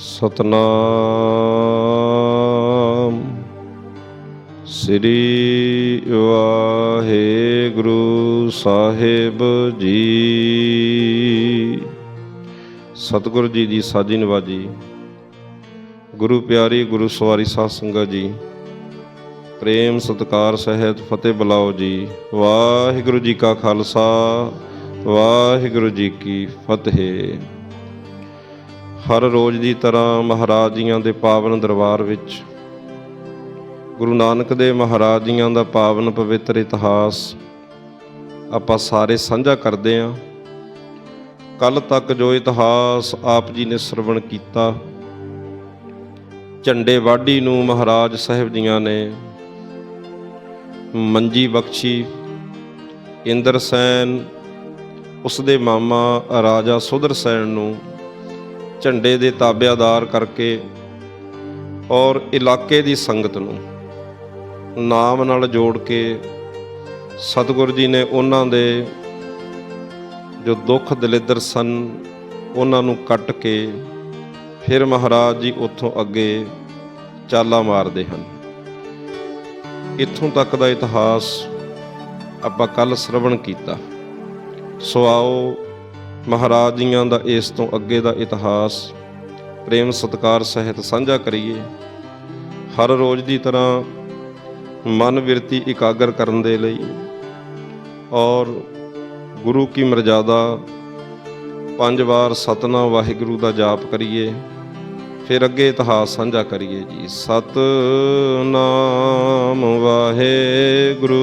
ਸਤਨਾਮ। ਸ੍ਰੀ ਵਾਹਿਗੁਰੂ ਸਾਹਿਬ ਜੀ। ਸਤਿਗੁਰੂ ਜੀ ਦੀ ਸਾਜੀ ਨਵਾਜੀ। ਗੁਰੂ ਪਿਆਰੀ, ਗੁਰੂ ਸਵਾਰੀ ਸਾਧ ਸੰਗਤ ਜੀ। ਪ੍ਰੇਮ, ਸਤਕਾਰ, ਸਹਿਤ, ਫਤਿਹ ਬੁਲਾਓ ਜੀ। ਵਾਹਿਗੁਰੂ ਜੀ ਕਾ ਖਾਲਸਾ, ਵਾਹਿਗੁਰੂ ਜੀ ਕੀ ਫਤਿਹ। ਹਰ ਰੋਜ਼ ਦੀ ਤਰ੍ਹਾਂ ਮਹਾਰਾਜ ਜੀਆਂ ਦੇ ਪਾਵਨ ਦਰਬਾਰ ਵਿੱਚ ਗੁਰੂ ਨਾਨਕ ਦੇ ਮਹਾਰਾਜ ਜੀਆਂ ਦਾ ਪਾਵਨ ਪਵਿੱਤਰ ਇਤਿਹਾਸ ਆਪਾਂ ਸਾਰੇ ਸਾਂਝਾ ਕਰਦੇ ਆਂ ਕੱਲ ਤੱਕ ਜੋ ਇਤਿਹਾਸ ਆਪ ਜੀ ਨੇ ਸਰਵਣ ਕੀਤਾ, ਝੰਡੇ ਵਾਢੀ ਨੂੰ ਮਹਾਰਾਜ ਸਾਹਿਬ ਜੀਆਂ ਨੇ ਮੰਜੀ ਬਖਸ਼ੀ ਇੰਦਰਸੈਨ ਉਸ ਦੇ ਮਾਮਾ ਰਾਜਾ ਸੁਦਰਸੈਨ ਨੂੰ ਝੰਡੇ ਦੇ ਤਾਬਿਆਦਾਰ ਕਰਕੇ ਔਰ ਇਲਾਕੇ ਦੀ ਸੰਗਤ ਨੂੰ ਨਾਮ ਨਾਲ ਜੋੜ ਕੇ ਸਤਿਗੁਰੂ ਜੀ ਨੇ ਉਹਨਾਂ ਦੇ ਜੋ ਦੁੱਖ ਦਲਿੱਦਰ ਸਨ, ਉਹਨਾਂ ਨੂੰ ਕੱਟ ਕੇ ਫਿਰ ਮਹਾਰਾਜ ਜੀ ਉੱਥੋਂ ਅੱਗੇ ਚਾਲਾ ਮਾਰਦੇ ਹਨ। ਇੱਥੋਂ ਤੱਕ ਦਾ ਇਤਿਹਾਸ ਆਪਾਂ ਕੱਲ ਸ਼ਰਵਣ ਕੀਤਾ। ਸੋ ਆਓ ਮਹਾਰਾਜ ਜੀਆਂ ਦਾ ਇਸ ਤੋਂ ਅੱਗੇ ਦਾ ਇਤਿਹਾਸ ਪ੍ਰੇਮ ਸਤਕਾਰ ਸਹਿਤ ਸਾਂਝਾ ਕਰੀਏ। ਹਰ ਰੋਜ਼ ਦੀ ਤਰ੍ਹਾਂ ਮਨ ਵਿਰਤੀ ਇਕਾਗਰ ਕਰਨ ਦੇ ਲਈ ਔਰ ਗੁਰੂ ਕੀ ਮਰਜ਼ਾਦਾ ਪੰਜ ਵਾਰ ਸਤਨਾਮ ਵਾਹਿਗੁਰੂ ਦਾ ਜਾਪ ਕਰੀਏ, ਫਿਰ ਅੱਗੇ ਇਤਿਹਾਸ ਸਾਂਝਾ ਕਰੀਏ ਜੀ। ਸਤਨਾਮ ਵਾਹਿਗੁਰੂ।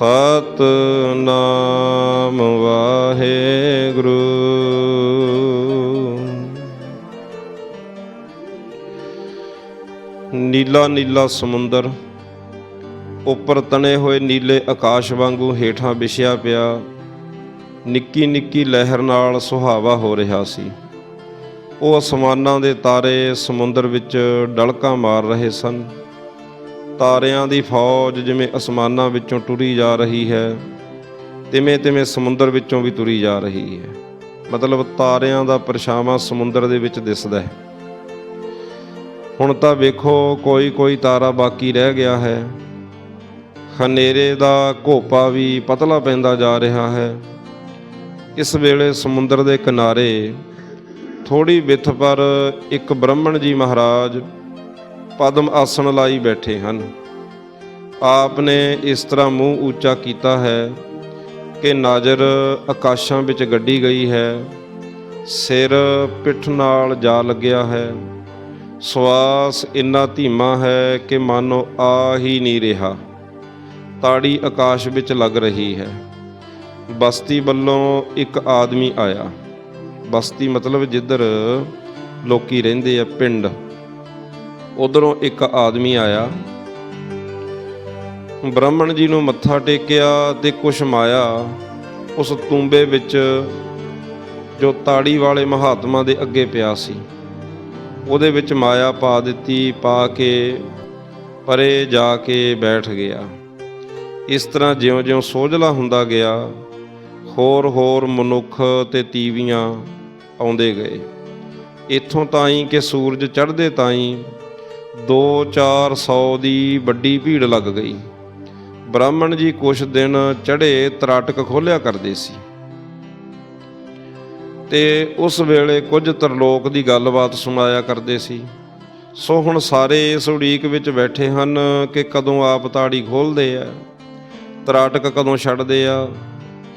ਸਤਨਾਮ ਵਾਹਿਗੁਰੂ। ਨੀਲਾ ਨੀਲਾ ਸਮੁੰਦਰ, ਉੱਪਰ ਤਣੇ ਹੋਏ ਨੀਲੇ ਆਕਾਸ਼ ਵਾਂਗੂ ਹੇਠਾਂ ਵਿਛਿਆ ਪਿਆ, ਨਿੱਕੀ ਨਿੱਕੀ ਲਹਿਰ ਨਾਲ ਸੁਹਾਵਾ ਹੋ ਰਿਹਾ ਸੀ। ਉਹ ਅਸਮਾਨਾਂ ਦੇ ਤਾਰੇ ਸਮੁੰਦਰ ਵਿੱਚ ਡਲਕਾਂ ਮਾਰ ਰਹੇ ਸਨ। ਤਾਰਿਆਂ ਦੀ ਫੌਜ ਜਿਵੇਂ ਅਸਮਾਨਾਂ ਵਿੱਚੋਂ ਟੁਰੀ ਜਾ ਰਹੀ ਹੈ, ਤਿਵੇਂ ਤਿਵੇਂ ਸਮੁੰਦਰ ਵਿੱਚੋਂ ਵੀ ਤੁਰੀ ਜਾ ਰਹੀ ਹੈ। ਮਤਲਬ ਤਾਰਿਆਂ ਦਾ ਪਰਛਾਵਾਂ ਸਮੁੰਦਰ ਦੇ ਵਿੱਚ ਦਿਸਦਾ ਹੈ। ਹੁਣ ਤਾਂ ਵੇਖੋ ਕੋਈ ਕੋਈ ਤਾਰਾ ਬਾਕੀ ਰਹਿ ਗਿਆ ਹੈ। ਹਨੇਰੇ ਦਾ ਘੋਪਾ ਵੀ ਪਤਲਾ ਪੈਂਦਾ ਜਾ ਰਿਹਾ ਹੈ। ਇਸ ਵੇਲੇ ਸਮੁੰਦਰ ਦੇ ਕਿਨਾਰੇ ਥੋੜੀ ਵਿੱਥ ਪਰ ਇੱਕ ਬ੍ਰਾਹਮਣ ਜੀ ਮਹਾਰਾਜ ਪਦਮ ਆਸਣ ਲਾਈ ਬੈਠੇ ਹਨ। ਆਪ ਨੇ ਇਸ ਤਰ੍ਹਾਂ ਮੂੰਹ ਉੱਚਾ ਕੀਤਾ ਹੈ ਕਿ ਨਾਜ਼ਰ ਆਕਾਸ਼ਾਂ ਵਿੱਚ ਗੱਡੀ ਗਈ ਹੈ। ਸਿਰ ਪਿੱਠ ਨਾਲ ਜਾ ਲੱਗਿਆ ਹੈ। ਸਵਾਸ ਇੰਨਾ ਧੀਮਾ ਹੈ ਕਿ ਮਾਨੋ ਆ ਹੀ ਨਹੀਂ ਰਿਹਾ। ਤਾੜੀ ਆਕਾਸ਼ ਵਿੱਚ ਲੱਗ ਰਹੀ ਹੈ। ਬਸਤੀ ਵੱਲੋਂ ਇੱਕ ਆਦਮੀ ਆਇਆ। ਬਸਤੀ ਮਤਲਬ ਜਿੱਧਰ ਲੋਕੀ ਰਹਿੰਦੇ ਆ, ਪਿੰਡ। ਉਧਰੋਂ ਇੱਕ ਆਦਮੀ ਆਇਆ। ਬ੍ਰਾਹਮਣ ਜੀ ਨੂੰ ਮੱਥਾ ਟੇਕਿਆ ਤੇ ਕੁਛ ਮਾਇਆ ਉਸ ਤੂੰਬੇ ਵਿੱਚ ਜੋ ਤਾੜੀ ਵਾਲੇ ਮਹਾਤਮਾ ਦੇ ਅੱਗੇ ਪਿਆ ਸੀ। ਉਹਦੇ ਵਿੱਚ ਮਾਇਆ ਪਾ ਦਿੱਤੀ, ਪਾ ਕੇ ਪਰੇ ਜਾ ਕੇ ਬੈਠ ਗਿਆ। ਇਸ ਤਰ੍ਹਾਂ ਜਿਉਂ-ਜਿਉਂ ਸੋਝਲਾ ਹੁੰਦਾ ਗਿਆ ਹੋਰ ਹੋਰ ਮਨੁੱਖ ਤੇ ਤੀਵੀਆਂ ਆਉਂਦੇ ਗਏ। ਇੱਥੋਂ ਤਾਈਂ ਕਿ ਸੂਰਜ ਚੜ੍ਹਦੇ ਤਾਈਂ 2-400 ਦੀ ਵੱਡੀ ਭੀੜ ਲੱਗ ਗਈ। ਬ੍ਰਾਹਮਣ ਜੀ ਕੁਛ ਦਿਨ ਚੜ੍ਹੇ ਤਰਾਟਕ ਖੋਲਿਆ ਕਰਦੇ ਸੀ। ਤੇ ਉਸ ਵੇਲੇ ਕੁਝ ਤਰਲੋਕ ਦੀ ਗੱਲਬਾਤ ਸੁਣਾਇਆ ਕਰਦੇ ਸੀ। ਸੋ ਹੁਣ ਸਾਰੇ ਇਸ ਉਡੀਕ ਵਿੱਚ ਬੈਠੇ ਹਨ ਕਿ ਕਦੋਂ ਆਪ ਤਾੜੀ ਖੋਲਦੇ ਆ, ਤਰਾਟਕ ਕਦੋਂ ਛੱਡਦੇ ਆ,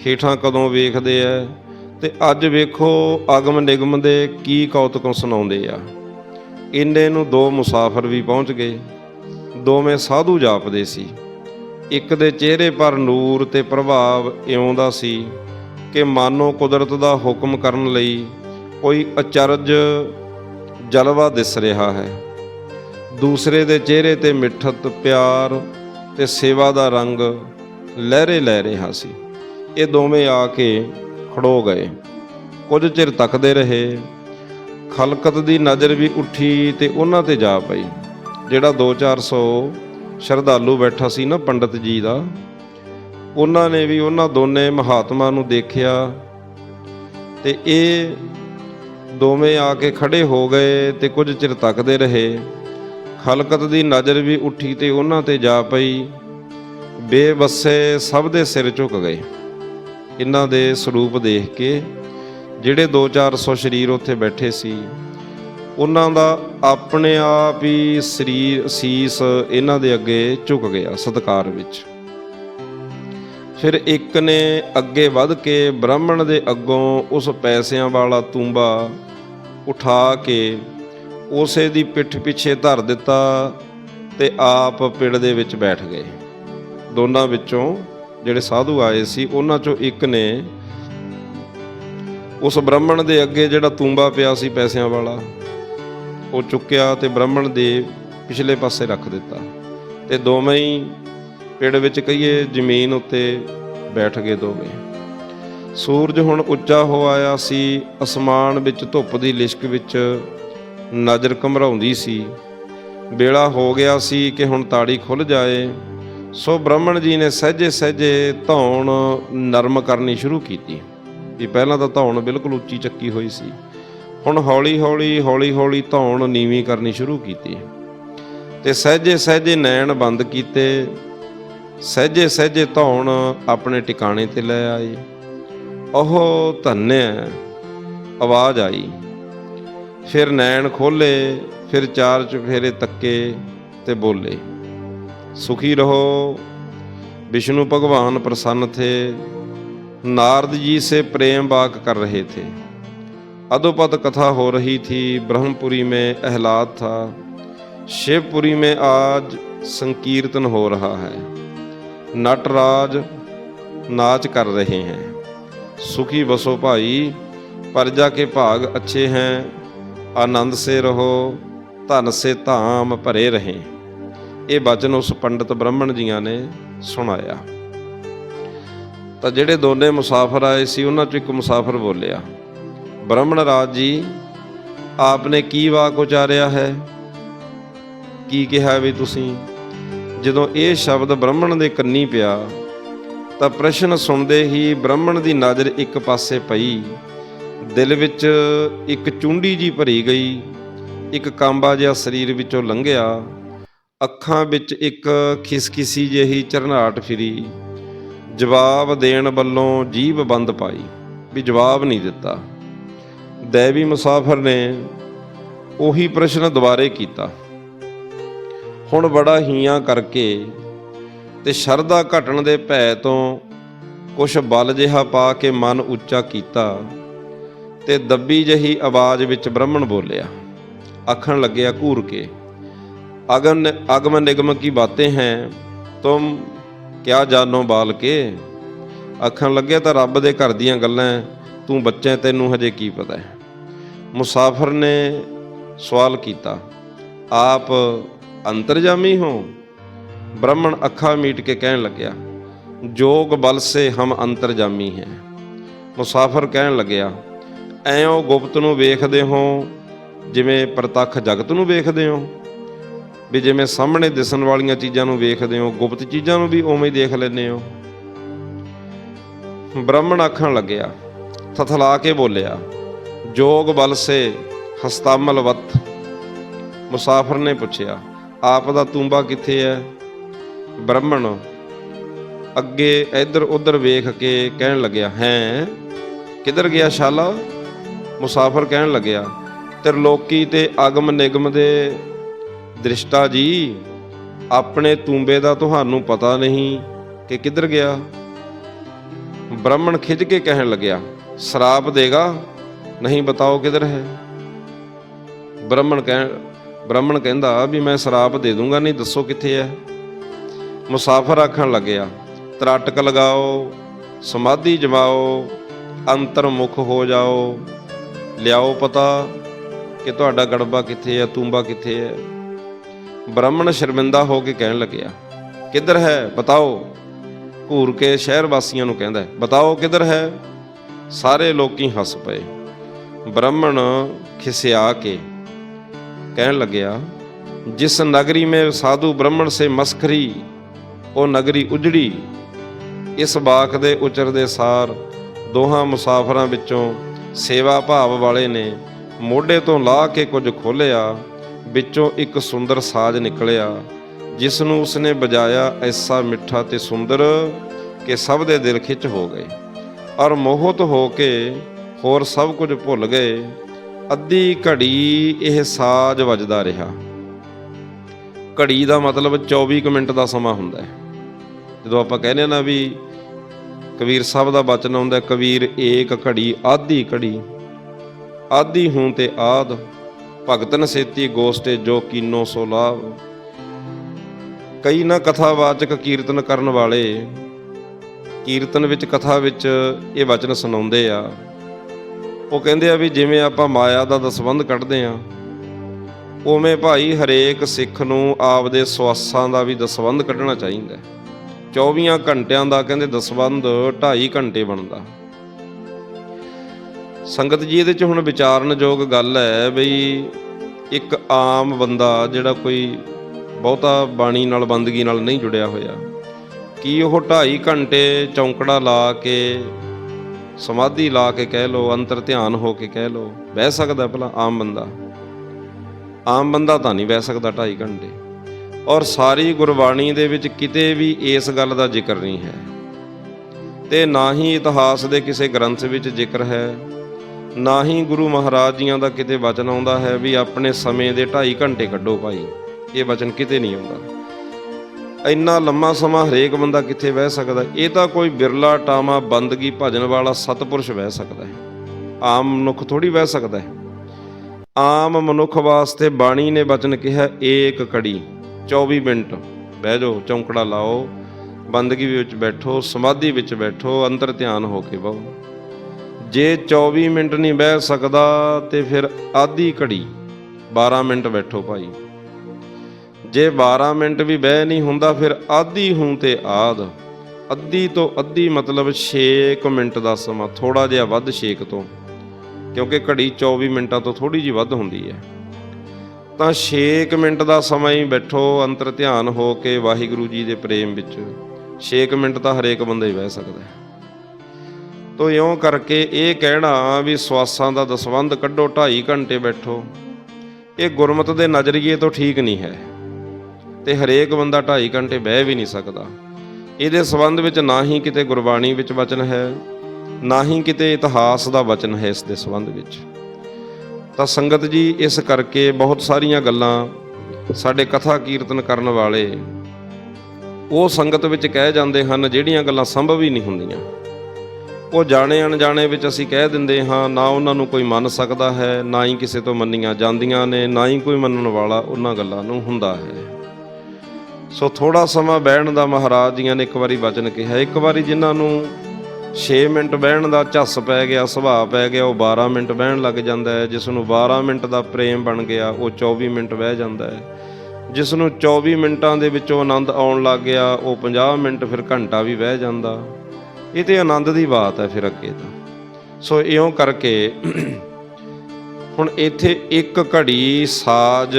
ਹੇਠਾਂ ਕਦੋਂ ਵੇਖਦੇ ਆ, ਤੇ ਅੱਜ ਵੇਖੋ ਅਗਮ ਨਿਗਮ ਦੇ ਕੀ ਕੌਤਕ ਸੁਣਾਉਂਦੇ ਆ। ਇੰਨੇ ਨੂੰ ਦੋ ਮੁਸਾਫਰ ਵੀ ਪਹੁੰਚ ਗਏ। ਦੋਵੇਂ ਸਾਧੂ ਜਾਪਦੇ ਸੀ। ਇੱਕ ਦੇ ਚਿਹਰੇ ਪਰ ਨੂਰ ਤੇ ਪ੍ਰਭਾਵ ਇਉਂ ਦਾ ਸੀ ਕਿ ਮਾਨੋ ਕੁਦਰਤ ਦਾ ਹੁਕਮ ਕਰਨ ਲਈ ਕੋਈ ਅਚਰਜ ਜਲਵਾ ਦਿਸ ਰਿਹਾ ਹੈ। ਦੂਸਰੇ ਦੇ ਚਿਹਰੇ ਤੇ ਮਿੱਠਤ, ਪਿਆਰ ਤੇ ਸੇਵਾ ਦਾ ਰੰਗ ਲਹਿਰੇ ਲੈ ਰਿਹਾ ਸੀ। ਇਹ ਦੋਵੇਂ ਆ ਕੇ ਖੜੋ ਗਏ। ਕੁਝ ਚਿਰ ਤੱਕਦੇ ਰਹੇ। ਖਲਕਤ ਦੀ ਨਜ਼ਰ ਵੀ ਉੱਠੀ ਤੇ ਉਹਨਾਂ ਤੇ ਜਾ ਪਈ। ਜਿਹੜਾ 2-400 ਸ਼ਰਧਾਲੂ ਬੈਠਾ ਸੀ ਨਾ ਪੰਡਤ ਜੀ ਦਾ, ਉਹਨਾਂ ਨੇ ਵੀ ਉਹਨਾਂ ਦੋਨੇ ਮਹਾਤਮਾ ਨੂੰ ਦੇਖਿਆ ਤੇ ਇਹ ਦੋਵੇਂ ਆ ਕੇ ਖੜੇ ਹੋ ਗਏ ਤੇ ਕੁਝ ਚਿਰ ਤੱਕਦੇ ਰਹੇ। ਖਲਕਤ ਦੀ ਨਜ਼ਰ ਵੀ ਉੱਠੀ ਤੇ ਉਹਨਾਂ ਤੇ ਜਾ ਪਈ। ਬੇਵੱਸੇ ਸਭ ਦੇ ਸਿਰ ਝੁਕ ਗਏ। ਇਹਨਾਂ ਦੇ ਸਰੂਪ ਦੇਖ ਕੇ ਜਿਹੜੇ 2-400 ਸਰੀਰ ਉੱਥੇ ਬੈਠੇ ਸੀ, ਉਹਨਾਂ ਦਾ ਆਪਣੇ ਆਪ ਹੀ ਸਰੀਰ, ਸੀਸ ਇਹਨਾਂ ਦੇ ਅੱਗੇ ਝੁਕ ਗਿਆ ਸਤਕਾਰ ਵਿੱਚ। ਫਿਰ ਇੱਕ ਨੇ ਅੱਗੇ ਵੱਧ ਕੇ ਬ੍ਰਾਹਮਣ ਦੇ ਅੱਗੋਂ ਉਸ ਪੈਸਿਆਂ ਵਾਲਾ ਤੂੰਬਾ ਉਠਾ ਕੇ ਉਸੇ ਦੀ ਪਿੱਠ ਪਿੱਛੇ ਧਰ ਦਿੱਤਾ ਤੇ ਆਪ ਪਿੜ ਦੇ ਵਿੱਚ ਬੈਠ ਗਏ। ਦੋਨਾਂ ਵਿੱਚੋਂ ਜਿਹੜੇ ਸਾਧੂ ਆਏ ਸੀ, ਉਹਨਾਂ ਚੋਂ ਇੱਕ ਨੇ ਉਸ ਬ੍ਰਾਹਮਣ ਦੇ ਅੱਗੇ ਜਿਹੜਾ ਤੂੰਬਾ ਪਿਆ ਸੀ ਪੈਸਿਆਂ ਵਾਲਾ, ਉਹ ਚੁੱਕਿਆ ਤੇ ਬ੍ਰਾਹਮਣ ਦੇ ਪਿਛਲੇ ਪਾਸੇ ਰੱਖ ਦਿੱਤਾ। ਤੇ ਦੋਵੇਂ ਹੀ ਪੇੜ ਵਿੱਚ ਕਹੀਏ ਜ਼ਮੀਨ ਉੱਤੇ ਬੈਠ ਗਏ ਦੋਵੇਂ। ਸੂਰਜ ਹੁਣ ਉੱਚਾ ਹੋ ਆਇਆ ਸੀ, ਅਸਮਾਨ ਵਿੱਚ ਧੁੱਪ ਦੀ ਲਿਸ਼ਕ ਵਿੱਚ ਨਜ਼ਰ ਘਮਰਾਉਂਦੀ ਸੀ। ਵੇਲਾ ਹੋ ਗਿਆ ਸੀ ਕਿ ਹੁਣ ਤਾੜੀ ਖੁੱਲ ਜਾਏ, ਸੋ ਬ੍ਰਾਹਮਣ ਜੀ ਨੇ ਸਹਜੇ ਸਹਜੇ ਧੌਣ ਨਰਮ ਕਰਨੀ ਸ਼ੁਰੂ ਕੀਤੀ। ਵੀ ਪਹਿਲਾਂ ਤਾਂ ਧੌਣ ਬਿਲਕੁਲ ਉੱਚੀ ਚੱਕੀ ਹੋਈ ਸੀ। ਹੁਣ ਹੌਲੀ-ਹੌਲੀ ਹੌਲੀ-ਹੌਲੀ ਧੌਣ ਨੀਵੀਂ ਕਰਨੀ ਸ਼ੁਰੂ ਕੀਤੀ। ਤੇ ਸਹਜੇ ਸਹਜੇ ਨੈਣ ਬੰਦ ਕੀਤੇ। ਸਹਜੇ ਸਹਜੇ ਧੌਣ ਆਪਣੇ ਟਿਕਾਣੇ ਤੇ ਲੈ ਆਏ। ਉਹ ਧੰਨਿਆ, ਆਵਾਜ਼ ਆਈ। ਫਿਰ ਨੈਣ ਖੋਲੇ ਫਿਰ ਚਾਰ ਚੁਫੇਰੇ ਤੱਕੇ ਤੇ ਬੋਲੇ, ਸੁਖੀ ਰਹੋ, ਵਿਸ਼ਨੂੰ ਭਗਵਾਨ ਪ੍ਰਸੰਨ ਥੇ। नारद जी से प्रेम वाक कर रहे थे अधोपत कथा हो रही थी ब्रह्मपुरी में अहलाद था शिवपुरी में आज संकीर्तन हो रहा है नटराज नाच कर रहे हैं सुखी बसो भाई प्रजा के भाग अच्छे हैं आनंद से रहो धन से धाम भरे रहें ਇਹ ਬਚਨ ਉਸ ਪੰਡਤ ਬ੍ਰਾਹਮਣ ਜੀਆਂ ਨੇ ਸੁਣਾਇਆ ਤਾਂ ਜਿਹੜੇ ਦੋਨੇ ਮੁਸਾਫਰ ਆਏ ਸੀ, ਉਹਨਾਂ ਚੋਂ ਇੱਕ ਮੁਸਾਫਰ ਬੋਲਿਆ, ਬ੍ਰਾਹਮਣ ਰਾਜ ਜੀ, ਆਪਨੇ ਕੀ ਵਾਕ ਉਚਾਰਿਆ ਹੈ? ਕੀ ਕਿਹਾ ਵੀ ਤੁਸੀਂ? ਜਦੋਂ ਇਹ ਸ਼ਬਦ ਬ੍ਰਾਹਮਣ ਦੇ ਕੰਨੀ ਪਿਆ, ਤਾਂ ਪ੍ਰਸ਼ਨ ਸੁਣਦੇ ਹੀ ਬ੍ਰਾਹਮਣ ਦੀ ਨਜ਼ਰ ਇੱਕ ਪਾਸੇ ਪਈ, ਦਿਲ ਵਿੱਚ ਇੱਕ ਚੁੰਡੀ ਜੀ ਭਰੀ ਗਈ, ਇੱਕ ਕਾਂਬਾ ਜਿਹਾ ਸਰੀਰ ਵਿੱਚੋਂ ਲੰਘਿਆ, ਅੱਖਾਂ ਵਿੱਚ ਇੱਕ ਖਿਸਖਿਸੀ ਜਿਹੀ ਝਰਨਾਟ ਫਿਰੀ। ਜਵਾਬ ਦੇਣ ਵੱਲੋਂ ਜੀਭ ਬੰਦ ਪਾਈ ਵੀ ਜਵਾਬ ਨਹੀਂ ਦਿੱਤਾ ਦੇਵੀ ਮੁਸਾਫਰ ਨੇ ਉਹੀ ਪ੍ਰਸ਼ਨ ਦੁਬਾਰੇ ਕੀਤਾ ਹੁਣ ਬੜਾ ਹੀਆਂ ਕਰਕੇ ਤੇ ਸ਼ਰਧਾ ਘਟਣ ਦੇ ਭੈ ਤੋਂ ਕੁਛ ਬਲ ਜਿਹਾ ਪਾ ਕੇ ਮਨ ਉੱਚਾ ਕੀਤਾ ਤੇ ਦੱਬੀ ਜਹੀ ਆਵਾਜ਼ ਵਿੱਚ ਬ੍ਰਾਹਮਣ ਬੋਲਿਆ ਆਖਣ ਲੱਗਿਆ ਘੂਰ ਕੇ अगम अगम निगम की बातें हैं तुम ਕਿਆ ਜਾਨੋ ਬਾਲ ਕੇ? ਆਖਣ ਲੱਗੇ ਤਾਂ ਰੱਬ ਦੇ ਘਰ ਦੀਆਂ ਗੱਲਾਂ ਤੂੰ ਬੱਚੇ ਤੈਨੂੰ ਹਜੇ ਕੀ ਪਤਾ ਹੈ ਮੁਸਾਫਰ ਨੇ ਸਵਾਲ ਕੀਤਾ, ਆਪ ਅੰਤਰਜਾਮੀ ਹੋ? ਬ੍ਰਾਹਮਣ ਅੱਖਾਂ ਮੀਟ ਕੇ ਕਹਿਣ ਲੱਗਿਆ, ਜੋਗ ਬਲ ਸੇ ਹਮ ਅੰਤਰਜਾਮੀ ਹੈ। ਮੁਸਾਫਰ ਕਹਿਣ ਲੱਗਿਆ, ਐਂ ਗੁਪਤ ਨੂੰ ਵੇਖਦੇ ਹੋ, ਜਿਵੇਂ ਪ੍ਰਤੱਖ ਜਗਤ ਨੂੰ ਵੇਖਦੇ ਹੋ? ਵੀ ਜਿਵੇਂ ਸਾਹਮਣੇ ਦਿਸਣ ਵਾਲੀਆਂ ਚੀਜ਼ਾਂ ਨੂੰ ਵੇਖਦੇ ਹੋ, ਗੁਪਤ ਚੀਜ਼ਾਂ ਨੂੰ ਵੀ ਉਵੇਂ ਹੀ ਦੇਖ ਲੈਂਦੇ ਹੋ। ਬ੍ਰਾਹਮਣ ਆਖਣ ਲੱਗਿਆ, ਥਥਲਾ ਕੇ ਬੋਲਿਆ, ਜੋਗ ਬਲ ਸੇ ਹਸਤਾਮਲ ਵਤ। ਮੁਸਾਫਰ ਨੇ ਪੁੱਛਿਆ, ਆਪ ਦਾ ਤੂੰਬਾ ਕਿੱਥੇ ਹੈ? ਬ੍ਰਾਹਮਣ ਅੱਗੇ ਇੱਧਰ ਉੱਧਰ ਵੇਖ ਕੇ ਕਹਿਣ ਲੱਗਿਆ, ਹੈ? ਕਿੱਧਰ ਗਿਆ ਸ਼ਾਲਾ? ਮੁਸਾਫਰ ਕਹਿਣ ਲੱਗਿਆ, ਤਿਰਲੋਕੀ ਤੇ ਆਗਮ ਨਿਗਮ ਦੇ ਦ੍ਰਿਸ਼ਟਾ ਜੀ, ਆਪਣੇ ਤੂੰਬੇ ਦਾ ਤੁਹਾਨੂੰ ਪਤਾ ਨਹੀਂ ਕਿ ਕਿੱਧਰ ਗਿਆ। ਬ੍ਰਾਹਮਣ ਖਿੱਚ ਕੇ ਕਹਿਣ ਲੱਗਿਆ, ਸ਼ਰਾਪ ਦੇਗਾ, ਨਹੀਂ ਬਤਾਓ ਕਿੱਧਰ ਹੈ? ਬ੍ਰਾਹਮਣ ਕਹਿ ਬ੍ਰਾਹਮਣ ਕਹਿੰਦਾ ਵੀ ਮੈਂ ਸ਼ਰਾਪ ਦੇ ਦੂੰਗਾ, ਨਹੀਂ ਦੱਸੋ ਕਿੱਥੇ ਹੈ। ਮੁਸਾਫਰ ਆਖਣ ਲੱਗਿਆ, ਤਰਾਟਕ ਲਗਾਓ, ਸਮਾਧੀ ਜਮਾਓ, ਅੰਤਰਮੁਖ ਹੋ ਜਾਓ। ਲਿਆਓ ਪਤਾ ਕਿ ਤੁਹਾਡਾ ਗੜਬਾ ਕਿੱਥੇ ਹੈ, ਤੂੰਬਾ ਕਿੱਥੇ ਹੈ। ਬ੍ਰਾਹਮਣ ਸ਼ਰਮਿੰਦਾ ਹੋ ਕੇ ਕਹਿਣ ਲੱਗਿਆ ਕਿੱਧਰ ਹੈ? ਬਤਾਓ। ਘੂਰ ਕੇ ਸ਼ਹਿਰ ਵਾਸੀਆਂ ਨੂੰ ਕਹਿੰਦਾ, ਬਤਾਓ ਕਿੱਧਰ ਹੈ? ਸਾਰੇ ਲੋਕੀ ਹੱਸ ਪਏ। ਬ੍ਰਾਹਮਣ ਖਿਸਿਆ ਕੇ ਕਹਿਣ ਲੱਗਿਆ, ਜਿਸ ਨਗਰੀ ਮੇ ਸਾਧੂ ਬ੍ਰਾਹਮਣ ਸੇ ਮਸਖਰੀ ਉਹ ਨਗਰੀ ਉਜੜੀ। ਇਸ ਬਾਕ ਦੇ ਉਚਰਦੇ ਸਾਰ ਦੋਹਾਂ ਮੁਸਾਫਰਾਂ ਵਿੱਚੋਂ ਸੇਵਾ ਭਾਵ ਵਾਲੇ ਨੇ ਮੋਢੇ ਤੋਂ ਲਾ ਕੇ ਕੁਝ ਖੋਲਿਆ ਵਿੱਚੋਂ ਇੱਕ ਸੁੰਦਰ ਸਾਜ਼ ਨਿਕਲਿਆ ਜਿਸ ਨੂੰ ਉਸਨੇ ਵਜਾਇਆ ਐਸਾ ਮਿੱਠਾ ਤੇ ਸੁੰਦਰ ਕਿ ਸਭ ਦੇ ਦਿਲ ਖਿੱਚ ਹੋ ਗਏ। ਔਰ ਮੋਹਿਤ ਹੋ ਕੇ ਹੋਰ ਸਭ ਕੁਝ ਭੁੱਲ ਗਏ, ਅੱਧੀ ਘੜੀ ਇਹ ਸਾਜ਼ ਵੱਜਦਾ ਰਿਹਾ। ਘੜੀ ਦਾ ਮਤਲਬ 24 ਕੁ ਮਿੰਟ ਦਾ ਸਮਾਂ ਹੁੰਦਾ ਹੈ। ਜਦੋਂ ਆਪਾਂ ਕਹਿੰਦੇ ਨਾ ਵੀ ਕਬੀਰ ਸਾਹਿਬ ਦਾ ਬਚਨ ਆਉਂਦਾ ਕਬੀਰ ਏਕ ਘੜੀ, ਆਧੀ ਘੜੀ, ਆਧੀ ਹੂੰ ਤੇ ਆਦ ਭਗਤਨ ਸੇਤੀ ਗੋਸਟੇ ਜੋ ਕੀਨੋ ਸੋ ਲਾਭ ਕਈ ਨਾ ਕਥਾਵਾਚਕ ਕੀਰਤਨ ਕਰਨ ਵਾਲੇ, ਕੀਰਤਨ ਵਿੱਚ ਕਥਾ ਵਿੱਚ ਇਹ ਵਚਨ ਸੁਣਾਉਂਦੇ ਆ। ਉਹ ਕਹਿੰਦੇ ਆ ਵੀ ਜਿਵੇਂ ਆਪਾਂ ਮਾਇਆ ਦਾ ਦਸਬੰਧ ਕੱਢਦੇ ਆ, ਉਵੇਂ ਭਾਈ ਹਰੇਕ ਸਿੱਖ ਨੂੰ ਆਪਦੇ ਸਵਾਸਾਂ ਦਾ ਵੀ ਦਸਬੰਧ ਕੱਢਣਾ ਚਾਹੀਦਾ। ਹੈ 24 ਘੰਟਿਆਂ ਦਾ ਕਹਿੰਦੇ ਦਸਬੰਧ 2.5 ਘੰਟੇ ਬਣਦਾ। ਸੰਗਤ ਜੀ, ਇਹਦੇ ਚ ਹੁਣ ਵਿਚਾਰਨਯੋਗ ਗੱਲ ਹੈ ਬਈ ਇੱਕ ਆਮ ਬੰਦਾ ਜਿਹੜਾ ਕੋਈ ਬਹੁਤਾ ਬਾਣੀ ਨਾਲ, ਬੰਦਗੀ ਨਾਲ ਨਹੀਂ ਜੁੜਿਆ ਹੋਇਆ, ਕੀ ਉਹ 2.5 ਘੰਟੇ ਚੌਂਕੜਾ ਲਾ ਕੇ, ਸਮਾਧੀ ਲਾ ਕੇ ਕਹਿ ਲੋ ਅੰਤਰ ਧਿਆਨ ਹੋ ਕੇ ਕਹਿ ਲੋ ਬਹਿ ਸਕਦਾ ਭਲਾ ਆਮ ਬੰਦਾ? ਆਮ ਬੰਦਾ ਤਾਂ ਨਹੀਂ ਬਹਿ ਸਕਦਾ 2.5 ਘੰਟੇ। ਔਰ ਸਾਰੀ ਗੁਰਬਾਣੀ ਦੇ ਵਿੱਚ ਕਿਤੇ ਵੀ ਇਸ ਗੱਲ ਦਾ ਜ਼ਿਕਰ ਨਹੀਂ ਹੈ। ਤੇ ਨਾ ਹੀ ਇਤਿਹਾਸ ਦੇ ਕਿਸੇ ਗ੍ਰੰਥ ਵਿੱਚ ਜ਼ਿਕਰ ਹੈ ਨਾ ਹੀ ਗੁਰੂ ਮਹਾਰਾਜ ਜੀਆਂ ਦਾ ਕਿਤੇ ਵਚਨ ਆਉਂਦਾ ਹੈ ਵੀ ਆਪਣੇ ਸਮੇਂ ਦੇ 2.5 ਘੰਟੇ ਕੱਢੋ ਭਾਈ। ਇਹ ਵਚਨ ਕਿਤੇ ਨਹੀਂ ਆਉਂਦਾ। ਇੰਨਾ ਲੰਮਾ ਸਮਾਂ ਹਰੇਕ ਬੰਦਾ ਕਿੱਥੇ ਬਹਿ ਸਕਦਾ ਇਹ ਤਾਂ ਕੋਈ ਬਿਰਲਾ ਟਾਮਾ ਬੰਦਗੀ ਭਜਨ ਵਾਲਾ ਸਤਪੁਰਸ਼ ਬਹਿ ਸਕਦਾ ਹੈ। ਆਮ ਮਨੁੱਖ ਥੋੜੀ ਬਹਿ ਸਕਦਾ ਹੈ। ਆਮ ਮਨੁੱਖ ਵਾਸਤੇ ਬਾਣੀ ਨੇ ਵਚਨ ਕਿਹਾ, ਏਕ ਕੜੀ 24 ਮਿੰਟ। ਬਹਿ ਜਾਓ, ਚੌਂਕੜਾ ਲਾਓ, ਬੰਦਗੀ ਵਿੱਚ ਬੈਠੋ, ਸਮਾਧੀ ਵਿੱਚ ਬੈਠੋ, ਅੰਤਰ ਧਿਆਨ ਹੋ ਕੇ ਬਹੋ। ਜੇ 24 ਮਿੰਟ ਨਹੀਂ ਬਹਿ ਸਕਦਾ ਤੇ ਫਿਰ ਆਧੀ ਘੜੀ 12 ਮਿੰਟ ਬੈਠੋ ਭਾਈ। ਜੇ 12 ਮਿੰਟ ਵੀ ਬਹਿ ਨਹੀਂ ਹੁੰਦਾ ਫਿਰ ਆਧੀ ਹੂੰ ਤੇ ਆਦ ਅੱਧੀ ਤੋਂ ਅੱਧੀ ਮਤਲਬ 6 ਮਿੰਟ ਦਾ ਸਮਾਂ ਥੋੜਾ ਜਿਹਾ ਵੱਧ 6 ਤੋਂ, ਕਿਉਂਕਿ ਘੜੀ 24 ਮਿੰਟਾਂ ਤੋਂ ਥੋੜੀ ਜਿਹੀ ਵੱਧ ਹੁੰਦੀ ਹੈ। ਤਾਂ 6 ਮਿੰਟ ਦਾ ਸਮਾਂ ਹੀ ਬੈਠੋ, ਅੰਤਰ ਧਿਆਨ ਹੋ ਕੇ ਵਾਹਿਗੁਰੂ ਜੀ ਦੇ ਪ੍ਰੇਮ ਵਿੱਚ। 6 ਮਿੰਟ ਤਾਂ ਹਰੇਕ ਬੰਦਾ ਹੀ ਬਹਿ ਸਕਦਾ ਹੈ। ਤੋ ਇਉਂ ਕਰਕੇ ਇਹ ਕਹਿਣਾ ਵੀ ਸਵਾਸਾਂ ਦਾ ਦਸਵੰਧ ਕੱਢੋ 2.5 ਘੰਟੇ ਬੈਠੋ। ਇਹ ਗੁਰਮਤ ਦੇ ਨਜ਼ਰੀਏ ਤੋਂ ਠੀਕ ਨਹੀਂ ਹੈ ਤੇ ਹਰੇਕ ਬੰਦਾ 2.5 ਘੰਟੇ ਬਹਿ ਵੀ ਨਹੀਂ ਸਕਦਾ। ਇਹਦੇ ਸੰਬੰਧ ਵਿੱਚ ਨਾ ਹੀ ਕਿਤੇ ਗੁਰਬਾਣੀ ਵਿੱਚ ਵਚਨ ਹੈ, ਨਾ ਹੀ ਕਿਤੇ ਇਤਿਹਾਸ ਦਾ ਵਚਨ ਹੈ ਇਸ ਦੇ ਸੰਬੰਧ ਵਿੱਚ। ਤਾਂ ਸੰਗਤ ਜੀ, ਇਸ ਕਰਕੇ ਬਹੁਤ ਸਾਰੀਆਂ ਗੱਲਾਂ ਸਾਡੇ ਕਥਾ ਕੀਰਤਨ ਕਰਨ ਵਾਲੇ ਉਹ ਸੰਗਤ ਵਿੱਚ ਕਹਿ ਜਾਂਦੇ ਹਨ ਜਿਹੜੀਆਂ ਗੱਲਾਂ ਸੰਭਵ ਹੀ ਨਹੀਂ ਹੁੰਦੀਆਂ। ਉਹ ਜਾਣੇ ਅਣਜਾਣੇ ਵਿੱਚ ਅਸੀਂ ਕਹਿ ਦਿੰਦੇ ਹਾਂ, ਨਾ ਉਹਨਾਂ ਨੂੰ ਕੋਈ ਮੰਨ ਸਕਦਾ ਹੈ, ਨਾ ਹੀ ਕਿਸੇ ਤੋਂ ਮੰਨੀਆਂ ਜਾਂਦੀਆਂ ਨੇ, ਨਾ ਹੀ ਕੋਈ ਮੰਨਣ ਵਾਲਾ ਉਹਨਾਂ ਗੱਲਾਂ ਨੂੰ ਹੁੰਦਾ ਹੈ। ਸੋ ਥੋੜਾ ਸਮਾਂ ਬਹਿਣ ਦਾ ਮਹਾਰਾਜ ਜੀਆਂ ਨੇ ਇੱਕ ਵਾਰੀ ਵਚਨ ਕਿਹਾ। ਇੱਕ ਵਾਰੀ ਜਿਨ੍ਹਾਂ ਨੂੰ 6 ਮਿੰਟ ਬਹਿਣ ਦਾ ਝੱਸ ਪੈ ਗਿਆ, ਸੁਭਾਅ ਪੈ ਗਿਆ, ਉਹ 12 ਮਿੰਟ ਬਹਿਣ ਲੱਗ ਜਾਂਦਾ ਹੈ। ਜਿਸ ਨੂੰ 12 ਮਿੰਟ ਦਾ ਪ੍ਰੇਮ ਬਣ ਗਿਆ, ਉਹ 24 ਮਿੰਟ ਬਹਿ ਜਾਂਦਾ ਹੈ। ਜਿਸ ਨੂੰ 24 ਮਿੰਟਾਂ ਦੇ ਵਿੱਚੋਂ ਆਨੰਦ ਆਉਣ ਲੱਗ ਗਿਆ, ਉਹ 50 ਮਿੰਟ ਫਿਰ ਘੰਟਾ ਵੀ ਬਹਿ ਜਾਂਦਾ। ਇਹ ਤੇ ਆਨੰਦ ਦੀ ਬਾਤ ਹੈ ਫਿਰ ਅੱਗੇ ਤਾਂ। ਸੋ ਇਉਂ ਕਰਕੇ ਹੁਣ ਇੱਥੇ ਇੱਕ ਘੜੀ ਸਾਜ,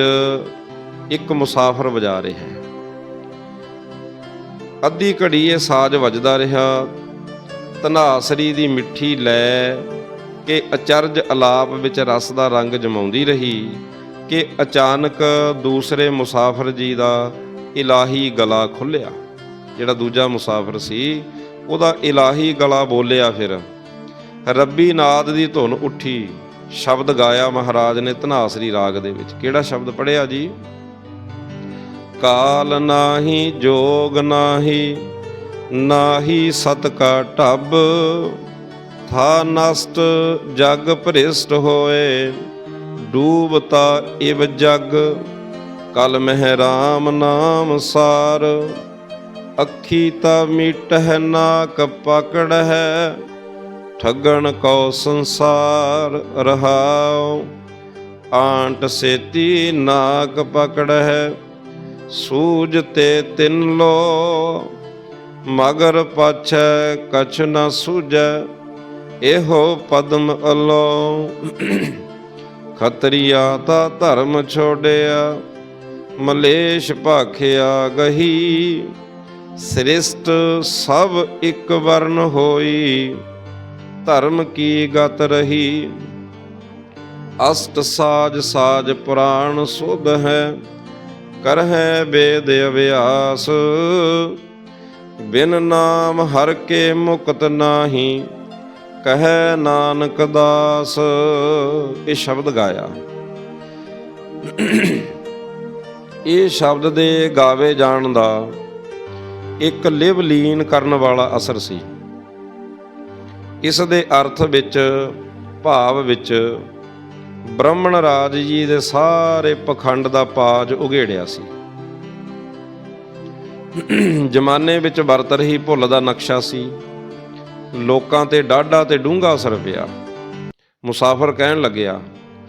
ਇੱਕ ਮੁਸਾਫਰ ਵਜਾ ਰਿਹਾ ਹੈ। ਅੱਧੀ ਘੜੀ ਇਹ ਸਾਜ ਵੱਜਦਾ ਰਿਹਾ, ਧਨਾਸਰੀ ਦੀ ਮਿੱਠੀ ਲੈ ਕਿ ਅਚਰਜ ਅਲਾਪ ਵਿੱਚ ਰਸ ਦਾ ਰੰਗ ਜਮਾਉਂਦੀ ਰਹੀ ਕਿ ਅਚਾਨਕ ਦੂਸਰੇ ਮੁਸਾਫਰ ਜੀ ਦਾ ਇਲਾਹੀ ਗਲਾ ਖੁੱਲਿਆ ਜਿਹੜਾ ਦੂਜਾ ਮੁਸਾਫਰ ਸੀ। ਉਹਦਾ ਇਲਾਹੀ ਗਲਾ ਬੋਲਿਆ ਫਿਰ, ਰੱਬੀ ਨਾਦ ਦੀ ਧੁਨ ਉੱਠੀ, ਸ਼ਬਦ ਗਾਇਆ ਮਹਾਰਾਜ ਨੇ ਧਨਾਸਰੀ ਰਾਗ ਦੇ ਵਿੱਚ। ਕਿਹੜਾ ਸ਼ਬਦ ਪੜਿਆ ਜੀ? ਕਾਲ ਨਾਹੀ, ਜੋਗ ਨਾਹੀ ਨਾਹੀ ਸਤ ਕਾ ਢਬ ਥਾ ਨਸ਼ਟ ਜਗ ਭ੍ਰਿਸ਼ਟ ਹੋਏ, ਡੂਬਤਾ ਇਵ ਜਗ, ਕਲ ਮਹਿ ਰਾਮ ਨਾਮ ਸਾਰ। ਅੱਖੀ ਤਾ ਮਿਟਹਿ ਨਾਕ ਪਕੜ ਹੈ ਠੱਗਣ ਕੋ ਸੰਸਾਰ ਰਹਾਉ। ਆਂਟ ਸੇਤੀ ਨਾਗ ਪਕੜਹਿ, ਸੂਜ ਤੇ ਤਿੰਨ ਲੋ। ਮਗਰ ਪਾਛੈ ਕਛ ਨ ਸੂਜੈ ਇਹੋ ਪਦਮ ਅਲੋ। ਖਤਰੀਆ ਤਾ ਧਰਮ ਛੋੜਿਆ, ਮਲੇਸ਼ ਭਾਖਿਆ ਗਹੀ। ਸ੍ਰਿਸ਼ਟ ਸਭ ਇੱਕ ਵਰਨ ਹੋਈ, ਧਰਮ ਕੀ ਗਤ ਰਹੀ? ਅਸ਼ਟ ਸਾਜ ਸਾਜ ਪੁਰਾਣ ਸੁਧ ਹੈ, ਕਰਹਿ ਵੇਦ ਅਭਿਆਸ। ਬਿਨ ਨਾਮ ਹਰ ਕੇ ਮੁਕਤ ਨਾਹੀ, ਕਹੈ ਨਾਨਕ ਦਾਸ। ਇਹ ਸ਼ਬਦ ਗਾਇਆ। ਇਹ ਸ਼ਬਦ ਦੇ ਗਾਵੇ ਜਾਣ ਦਾ ਇੱਕ ਲਿਵਲੀਨ ਕਰਨ ਵਾਲਾ ਅਸਰ ਸੀ। ਇਸ ਦੇ ਅਰਥ ਵਿੱਚ, ਭਾਵ ਵਿੱਚ, ਬ੍ਰਾਹਮਣ ਰਾਜ ਜੀ ਦੇ ਸਾਰੇ ਪਖੰਡ ਦਾ ਪਾਜ ਉਘੇੜਿਆ ਸੀ। ਜਮਾਨੇ ਵਿੱਚ ਵਰਤ ਰਹੀ ਭੁੱਲ ਦਾ ਨਕਸ਼ਾ ਸੀ। ਲੋਕਾਂ ਤੇ ਡਾਢਾ ਤੇ ਡੂੰਘਾ ਅਸਰ ਪਿਆ। ਮੁਸਾਫਰ ਕਹਿਣ ਲੱਗਿਆ,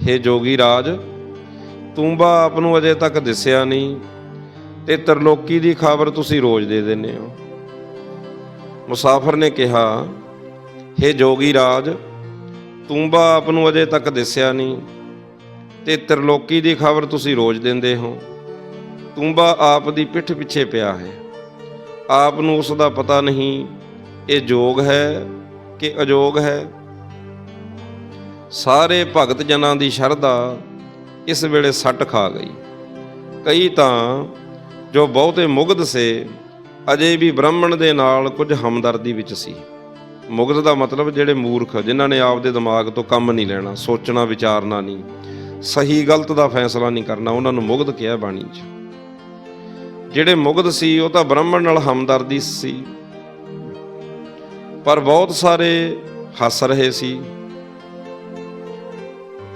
ਹੇ ਜੋਗੀ ਰਾਜ, ਤੂੰ ਬਾ ਆਪ ਨੂੰ ਅਜੇ ਤੱਕ ਦਿਸਿਆ ਨਹੀਂ। ਤੇ ਤਰਲੋਕੀ ਦੀ ਖਬਰ ਤੁਸੀਂ ਰੋਜ਼ ਦੇ ਦਿੰਦੇ ਹੋ। ਮੁਸਾਫਰ ਨੇ ਕਿਹਾ, ਹੇ ਜੋਗੀ ਰਾਜ, ਤੂੰਬਾ ਆਪ ਨੂੰ ਅਜੇ ਤੱਕ ਦਿਸਿਆ ਨਹੀਂ, ਤੇ ਤਰਲੋਕੀ ਦੀ ਖਬਰ ਤੁਸੀਂ ਰੋਜ਼ ਦਿੰਦੇ ਹੋ। ਤੂੰਬਾ ਆਪ ਦੀ ਪਿੱਠ ਪਿੱਛੇ ਪਿਆ ਹੈ। ਆਪ ਨੂੰ ਉਸ ਦਾ ਪਤਾ ਨਹੀਂ, ਇਹ ਜੋਗ ਹੈ ਕਿ ਅਜੋਗ ਹੈ? ਸਾਰੇ ਭਗਤ ਜਨਾਂ ਦੀ ਸ਼ਰਧਾ ਇਸ ਵੇਲੇ ਸੱਟ ਖਾ ਗਈ। ਕਈ ਤਾਂ ਜੋ ਬਹੁਤੇ ਮੁਗਧ ਸੇ, ਅਜੇ ਵੀ ਬ੍ਰਾਹਮਣ ਦੇ ਨਾਲ ਕੁਝ ਹਮਦਰਦੀ ਵਿੱਚ ਸੀ। ਮੁਗਧ ਦਾ ਮਤਲਬ ਜਿਹੜੇ ਮੂਰਖ, ਜਿਨ੍ਹਾਂ ਨੇ ਆਪਦੇ ਦਿਮਾਗ ਤੋਂ ਕੰਮ ਨਹੀਂ ਲੈਣਾ, ਸੋਚਣਾ, ਵਿਚਾਰਨਾ ਨਹੀਂ, ਸਹੀ ਗਲਤ ਦਾ ਫੈਸਲਾ ਨਹੀਂ ਕਰਨਾ, ਉਹਨਾਂ ਨੂੰ ਮੁਗਧ ਕਿਹਾ ਬਾਣੀ 'ਚ। ਜਿਹੜੇ ਮੁਗਧ ਸੀ, ਉਹ ਤਾਂ ਬ੍ਰਾਹਮਣ ਨਾਲ ਹਮਦਰਦੀ ਸੀ। ਪਰ ਬਹੁਤ ਸਾਰੇ ਹੱਸ ਰਹੇ ਸੀ।